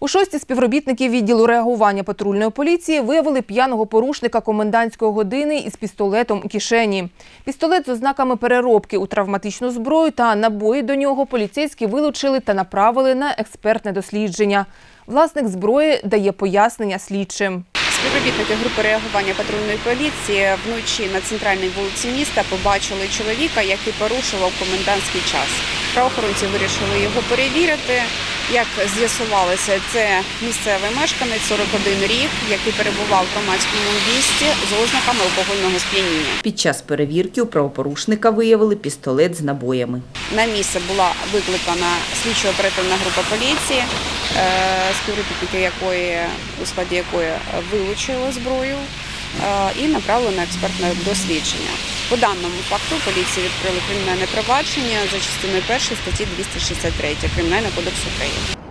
У шості співробітники відділу реагування патрульної поліції виявили п'яного порушника комендантської години із пістолетом у кишені. Пістолет з ознаками переробки у травматичну зброю та набої до нього поліцейські вилучили та направили на експертне дослідження. Власник зброї дає пояснення слідчим. Співробітники групи реагування патрульної поліції вночі на центральній вулиці міста побачили чоловіка, який порушував комендантський час. Правоохоронці вирішили його перевірити. Як з'ясувалося, це місцевий мешканець 41 рік, який перебував в громадському місці з ознаками алкогольного сп'яніння. Під час перевірки у правопорушника виявили пістолет з набоями. На місце була викликана слідчо-оперативна група поліції, е, співробітники якої у складі якої вилучили зброю е, і направили на експертне дослідження. По даному факту поліції відкрили кримінальне провадження за частиною 1 статті 263 Кримінального кодексу України.